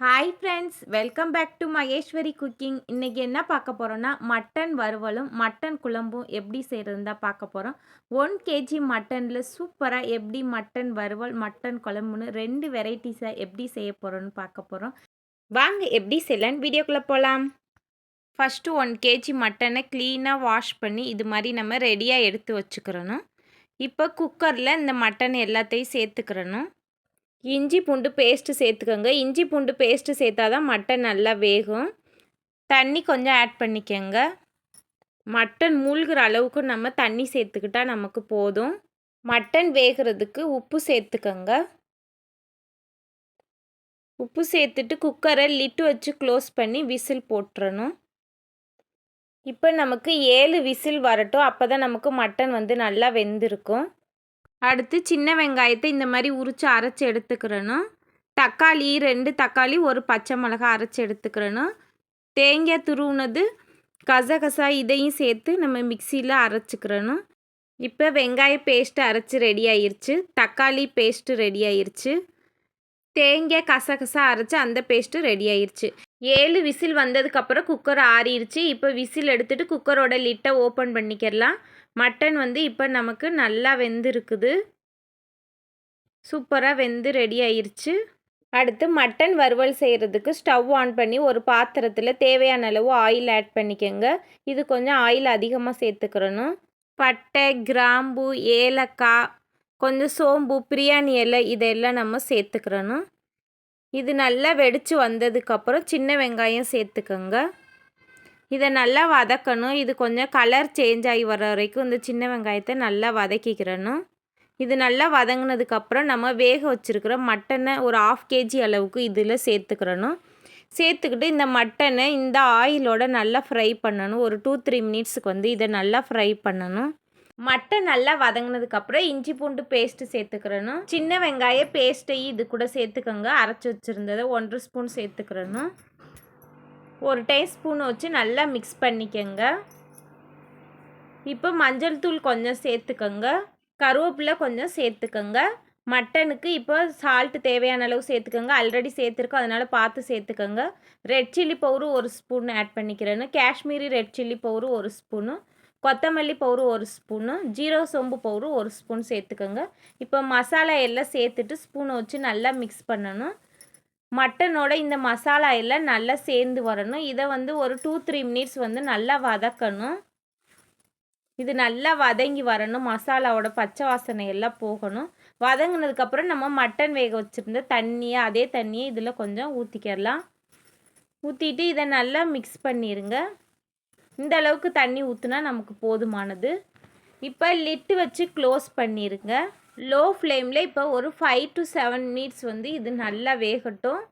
Hi friends welcome back to Maheswari cooking இன்றைக்கி என்ன பார்க்க போகிறோன்னா மட்டன் வறுவலும் மட்டன் குழம்பும் எப்படி செய்கிறதுன்னு தான் பார்க்க போகிறோம் ஒன் கேஜி மட்டனில் சூப்பராக எப்படி மட்டன் வறுவல் மட்டன் குழம்புன்னு ரெண்டு வெரைட்டிஸாக எப்படி செய்ய போகிறோன்னு பார்க்க போகிறோம் வாங்க எப்படி செய்யலான்னு வீடியோக்குள்ளே போகலாம் ஃபஸ்ட்டு ஒன் கேஜி மட்டனை க்ளீனாக வாஷ் பண்ணி இது மாதிரி நம்ம ரெடியாக எடுத்து வச்சுக்கிறணும். இப்போ குக்கரில் இந்த மட்டன் எல்லாத்தையும் சேர்த்துக்கிறணும். இஞ்சி பூண்டு பேஸ்ட்டு சேர்த்துக்கோங்க. இஞ்சி பூண்டு பேஸ்ட்டு சேர்த்தா தான் மட்டன் நல்லா வேகும். தண்ணி கொஞ்சம் ஆட் பண்ணிக்கோங்க. மட்டன் மூழ்கிற அளவுக்கு நம்ம தண்ணி சேர்த்துக்கிட்டா நமக்கு போதும். மட்டன் வேகிறதுக்கு உப்பு சேர்த்துக்கோங்க. உப்பு சேர்த்துட்டு குக்கரை லிட்டு வச்சு க்ளோஸ் பண்ணி விசில் போட்டுறணும். இப்போ நமக்கு ஏழு விசில் வரட்டும். அப்போ தான் நமக்கு மட்டன் வந்து நல்லா வெந்திருக்கும். அடுத்து சின்ன வெங்காயத்தை இந்த மாதிரி உரித்து அரைச்சி எடுத்துக்கிறணும். தக்காளி ரெண்டு தக்காளி ஒரு பச்சை மிளகா அரைச்சி எடுத்துக்கிறணும். தேங்காய் துருவுனது கசகசா இதையும் சேர்த்து நம்ம மிக்சியில் அரைச்சிக்கிறணும். இப்போ வெங்காய பேஸ்ட்டு அரைச்சி ரெடி ஆயிடுச்சு தக்காளி பேஸ்ட்டு ரெடி ஆயிடுச்சு தேங்காய் கசகசா அரைச்சி அந்த பேஸ்ட்டு ரெடி ஆயிடுச்சு ஏழு விசில் வந்ததுக்கப்புறம் குக்கர் ஆறிடுச்சு இப்போ விசில் எடுத்துகிட்டு குக்கரோட லிட்டை ஓப்பன் பண்ணிக்கிறலாம். மட்டன் வந்து இப்போ நமக்கு நல்லா வெந்திருக்குது. சூப்பராக வெந்து ரெடி ஆயிடுச்சு அடுத்து மட்டன் வறுவல் செய்கிறதுக்கு ஸ்டவ் ஆன் பண்ணி ஒரு பாத்திரத்தில் தேவையான அளவு ஆயில் ஆட் பண்ணிக்கோங்க. இது கொஞ்சம் ஆயில் அதிகமாக சேர்த்துக்கிறணும். பட்டை கிராம்பு ஏலக்காய் கொஞ்சம் சோம்பு பிரியாணி இலை இதெல்லாம் நம்ம சேர்த்துக்கிறணும். இது நல்லா வெடித்து வந்ததுக்கப்புறம் சின்ன வெங்காயம் சேர்த்துக்கோங்க. இதை நல்லா வதக்கணும். இது கொஞ்சம் கலர் சேஞ்ச் ஆகி வர வரைக்கும் இந்த சின்ன வெங்காயத்தை நல்லா வதக்கிக்கிறணும். இது நல்லா வதங்கினதுக்கப்புறம் நம்ம வேக வச்சுருக்கிற மட்டனை ஒரு ஆஃப் கேஜி அளவுக்கு இதில் சேர்த்துக்கிறணும். சேர்த்துக்கிட்டு இந்த மட்டனை இந்த ஆயிலோட நல்லா ஃப்ரை பண்ணணும். ஒரு டூ த்ரீ மினிட்ஸுக்கு வந்து இதை நல்லா ஃப்ரை பண்ணணும். மட்டன் நல்லா வதங்கினதுக்கப்புறம் இஞ்சி பூண்டு பேஸ்ட்டு சேர்த்துக்கிறணும். சின்ன வெங்காய பேஸ்ட்டையும் இது கூட சேர்த்துக்கோங்க. அரைச்சி வச்சுருந்ததை ஒன்றரை ஸ்பூன் சேர்த்துக்கிறணும். ஒரு டீஸ்பூன் வச்சு நல்லா மிக்ஸ் பண்ணிக்கோங்க. இப்போ மஞ்சள் தூள் கொஞ்சம் சேர்த்துக்கோங்க. கருவேப்பிலை கொஞ்சம் சேர்த்துக்கோங்க. மட்டனுக்கு இப்போ சால்ட்டு தேவையான அளவு சேர்த்துக்கோங்க. ஆல்ரெடி சேர்த்துருக்கோம். அதனால் பார்த்து சேர்த்துக்கோங்க. ரெட் சில்லி பவுரு ஒரு ஸ்பூன் ஆட் பண்ணிக்கிறேன்னு. காஷ்மீரி ரெட் சில்லி பவுரு ஒரு ஸ்பூனு கொத்தமல்லி பவுரு ஒரு ஸ்பூனு ஜீரோ சோம்பு பவுரு ஒரு ஸ்பூன் சேர்த்துக்கோங்க. இப்போ மசாலா எல்லாம் சேர்த்துட்டு ஸ்பூனை வச்சு நல்லா மிக்ஸ் பண்ணணும். மட்டனோட இந்த மசாலா எல்லாம் நல்லா சேர்ந்து வரணும். இதை வந்து ஒரு டூ த்ரீ மினிட்ஸ் வந்து நல்லா வதக்கணும். இது நல்லா வதங்கி வரணும். மசாலாவோட பச்சை வாசனை எல்லாம் போகணும். வதங்கினதுக்கப்புறம் நம்ம மட்டன் வேக வச்சுருந்த தண்ணியை அதே தண்ணியை இதில் கொஞ்சம் ஊற்றிக்கிடலாம் ஊற்றிட்டு இதை நல்லா மிக்ஸ் பண்ணிடுங்க இந்த அளவுக்கு தண்ணி ஊற்றுனா நமக்கு போதுமானது. இப்போ லிட்டு வச்சு க்ளோஸ் பண்ணிடுங்க லோ ஃப்ளேமில் இப்போ ஒரு ஃபைவ் டு செவன் மினிட்ஸ் வந்து இது நல்லா வேகட்டும்.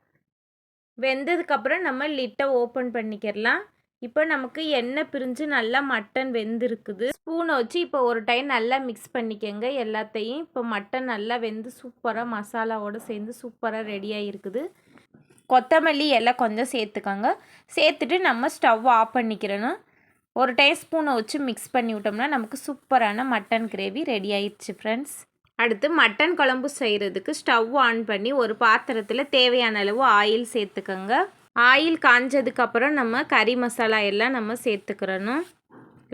வெந்ததுக்கப்புறம் நம்ம லிட்டை ஓப்பன் பண்ணிக்கிறலாம் இப்போ நமக்கு எண்ணெய் பிரிஞ்சு நல்லா மட்டன் வெந்திருக்குது. ஸ்பூனை வச்சு இப்போ ஒரு டைம் நல்லா மிக்ஸ் பண்ணிக்கோங்க எல்லாத்தையும். இப்போ மட்டன் நல்லா வெந்து சூப்பராக மசாலாவோடு சேர்ந்து சூப்பராக ரெடியாக இருக்குது கொத்தமல்லி எல்லாம் கொஞ்சம் சேர்த்துக்கோங்க. சேர்த்துட்டு நம்ம ஸ்டவ் ஆஃப் பண்ணிக்கிறணும் ஒரு டேஸ்பூனை வச்சு மிக்ஸ் பண்ணி விட்டோம்னா நமக்கு சூப்பரான மட்டன் கிரேவி ரெடி ஆயிடுச்சு ஃப்ரெண்ட்ஸ் அடுத்து மட்டன் குழம்பு செய்கிறதுக்கு ஸ்டவ் ஆன் பண்ணி ஒரு பாத்திரத்தில் தேவையான அளவு ஆயில் சேர்த்துக்கோங்க. ஆயில் காஞ்சதுக்கப்புறம் நம்ம கறி மசாலா எல்லாம் நம்ம சேர்த்துக்கிறணும்.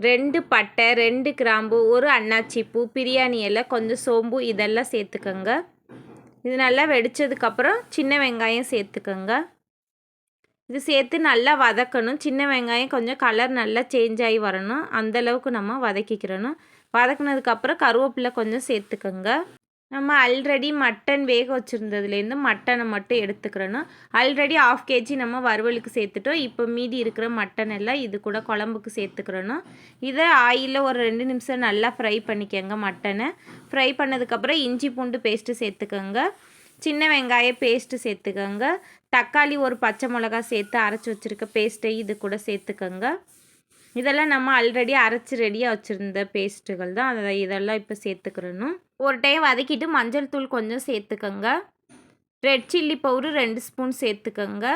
ரெண்டு பட்டை ரெண்டு கிராம்பு ஒரு அன்னாச்சிப்பூ பிரியாணி எல்லாம் கொஞ்சம் சோம்பு இதெல்லாம் சேர்த்துக்கோங்க. இது நல்லா வெடித்ததுக்கப்புறம் சின்ன வெங்காயம் சேர்த்துக்கோங்க. இது சேர்த்து நல்லா வதக்கணும். சின்ன வெங்காயம் கொஞ்சம் கலர் நல்லா சேஞ்ச் ஆகி வரணும். அந்தளவுக்கு நம்ம வதக்கிக்கிறணும். வதக்குனதுக்கப்புறம் கருவேப்பிலை கொஞ்சம் சேர்த்துக்கோங்க. நம்ம ஆல்ரெடி மட்டன் வேக வச்சுருந்ததுலேருந்து மட்டனை மட்டும் எடுத்துக்கிறணும். ஆல்ரெடி ஆஃப் கேஜி நம்ம வறுவலுக்கு சேர்த்துட்டோம். இப்போ மீதி இருக்கிற மட்டன் எல்லாம் இது கூட குழம்புக்கு சேர்த்துக்கிறணும். இதை ஆயிலில் ஒரு ரெண்டு நிமிஷம் நல்லா ஃப்ரை பண்ணிக்கோங்க மட்டனை ஃப்ரை பண்ணதுக்கப்புறம் இஞ்சி பூண்டு பேஸ்ட்டு சேர்த்துக்கோங்க. சின்ன வெங்காய பேஸ்ட்டு சேர்த்துக்கோங்க. தக்காளி ஒரு பச்சை மிளகா சேர்த்து அரைச்சி வச்சுருக்க பேஸ்ட்டை இது கூட சேர்த்துக்கோங்க. இதெல்லாம் நம்ம ஆல்ரெடி அரைச்சி ரெடியாக வச்சுருந்த பேஸ்ட்டுகள் தான். அதை இதெல்லாம் இப்போ சேர்த்துக்கிறணும். ஒரு டைம் வதக்கிட்டு மஞ்சள் தூள் கொஞ்சம் சேர்த்துக்கோங்க. ரெட் சில்லி பவுரு ரெண்டு ஸ்பூன் சேர்த்துக்கோங்க.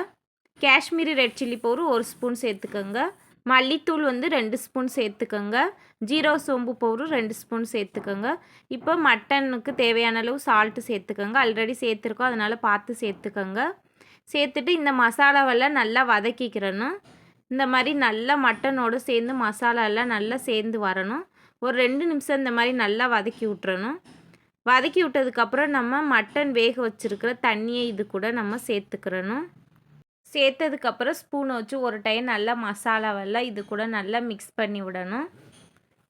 காஷ்மீரி ரெட் சில்லி பவுரு ஒரு ஸ்பூன் சேர்த்துக்கோங்க. மல்லித்தூள் வந்து ரெண்டு ஸ்பூன் சேர்த்துக்கோங்க. ஜீரோ சோம்பு பவுரு ரெண்டு ஸ்பூன் சேர்த்துக்கோங்க. இப்போ மட்டனுக்கு தேவையான அளவு சால்ட்டு சேர்த்துக்கோங்க. ஆல்ரெடி சேர்த்துருக்கோம். அதனால் பார்த்து சேர்த்துக்கோங்க. சேர்த்துட்டு இந்த மசாலாவெல்லாம் நல்லா வதக்கிக்கிறணும். இந்த மாதிரி நல்லா மட்டனோடு சேர்ந்து மசாலாவெல்லாம் நல்லா சேர்ந்து வரணும். ஒரு ரெண்டு நிமிஷம் இந்த மாதிரி நல்லா வதக்கி விட்றணும் வதக்கி விட்டதுக்கப்புறம் நம்ம மட்டன் வேக வச்சுருக்கிற தண்ணியை இது கூட நம்ம சேர்த்துக்கிறணும். சேர்த்ததுக்கப்புறம் ஸ்பூனை வச்சு ஒரு டைம் நல்லா மசாலாவெல்லாம் இது கூட நல்லா மிக்ஸ் பண்ணி விடணும்.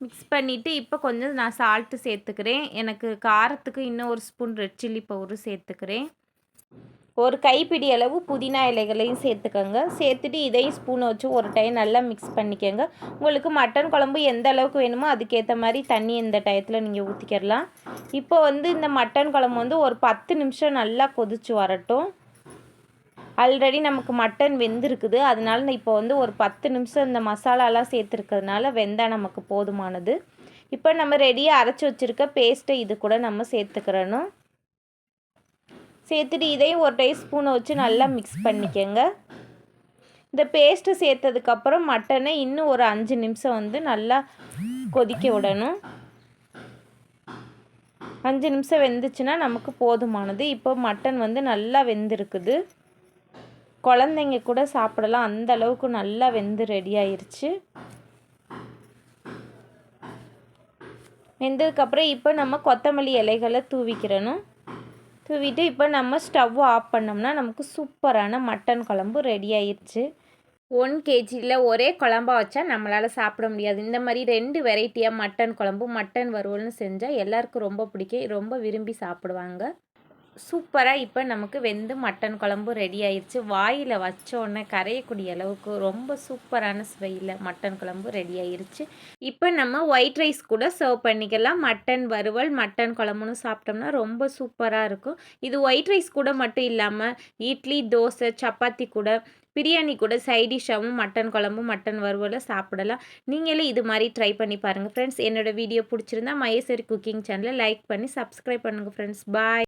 மிக்ஸ் பண்ணிவிட்டு இப்போ கொஞ்சம் நான் சால்ட்டு சேர்த்துக்கிறேன். எனக்கு காரத்துக்கு இன்னும் ஒரு ஸ்பூன் ரெட் சில்லி பவுடர் சேர்த்துக்கிறேன். ஒரு கைப்பிடி அளவு புதினா இலைகளையும் சேர்த்துக்கோங்க. சேர்த்துட்டு இதையும் ஸ்பூனை வச்சு ஒரு டைம் நல்லா மிக்ஸ் பண்ணிக்கோங்க. உங்களுக்கு மட்டன் குழம்பு எந்த அளவுக்கு வேணுமோ அதுக்கேற்ற மாதிரி தண்ணி இந்த டயத்தில் நீங்கள் ஊற்றிக்கிடலாம் இப்போ வந்து இந்த மட்டன் குழம்பு வந்து ஒரு பத்து நிமிஷம் நல்லா கொதிச்சு வரட்டும். ஆல்ரெடி நமக்கு மட்டன் வெந்திருக்குது. அதனால இப்போ வந்து ஒரு பத்து நிமிஷம் இந்த மசாலாலாம் சேர்த்துருக்கிறதுனால வெந்தால் நமக்கு போதுமானது. இப்போ நம்ம ரெடியாக அரைச்சி வச்சுருக்க பேஸ்ட்டை இது கூட நம்ம சேர்த்துக்கிறணும். சேர்த்துட்டு இதையும் ஒரு டை ஸ்பூனை வச்சு நல்லா மிக்ஸ் பண்ணிக்கோங்க. இந்த பேஸ்ட்டு சேர்த்ததுக்கப்புறம் மட்டனை இன்னும் ஒரு அஞ்சு நிமிஷம் வந்து நல்லா கொதிக்க விடணும். அஞ்சு நிமிஷம் வெந்துச்சுன்னா நமக்கு போதுமானது. இப்போ மட்டன் வந்து நல்லா வெந்திருக்குது. குழந்தைங்க கூட சாப்பிடலாம். அந்த அளவுக்கு நல்லா வெந்து ரெடி ஆயிடுச்சு வெந்ததுக்கப்புறம் இப்போ நம்ம கொத்தமல்லி இலைகளை தூவிக்கிறணும். தூவிட்டு இப்போ நம்ம ஸ்டவ் ஆஃப் பண்ணோம்னா நமக்கு சூப்பரான மட்டன் குழம்பு ரெடி ஆயிடுச்சு ஒன் கேஜியில் ஒரே குழம்பா வச்சா நம்மளால் சாப்பிட முடியாது. இந்த மாதிரி ரெண்டு வெரைட்டியாக மட்டன் குழம்பு மட்டன் வறுவல்னு செஞ்சால் எல்லாருக்கும் ரொம்ப பிடிக்கும். ரொம்ப விரும்பி சாப்பிடுவாங்க. சூப்பராக இப்போ நமக்கு வெந்து மட்டன் குழம்பு ரெடி ஆயிடுச்சு வாயில் வச்சோடனே கரையக்கூடிய அளவுக்கு ரொம்ப சூப்பரான ஸ்வையில் மட்டன் குழம்பு ரெடி ஆயிடுச்சு இப்போ நம்ம ஒயிட் ரைஸ் கூட சர்வ் பண்ணிக்கலாம். மட்டன் வறுவல் மட்டன் குழம்புன்னு சாப்பிட்டோம்னா ரொம்ப சூப்பராக இருக்கும். இது ஒயிட் ரைஸ் கூட மட்டும் இல்லாமல் இட்லி தோசை சப்பாத்தி கூட பிரியாணி கூட சைடிஷாகவும் மட்டன் குழம்பும் மட்டன் வறுவலை சாப்பிடலாம். நீங்களே இது மாதிரி ட்ரை பண்ணி பாருங்கள் ஃப்ரெண்ட்ஸ் என்னோடய வீடியோ பிடிச்சிருந்தா மகேஸ்வரி குக்கிங் சேனலை லைக் பண்ணி சப்ஸ்கிரைப் பண்ணுங்கள் ஃப்ரெண்ட்ஸ் பாய்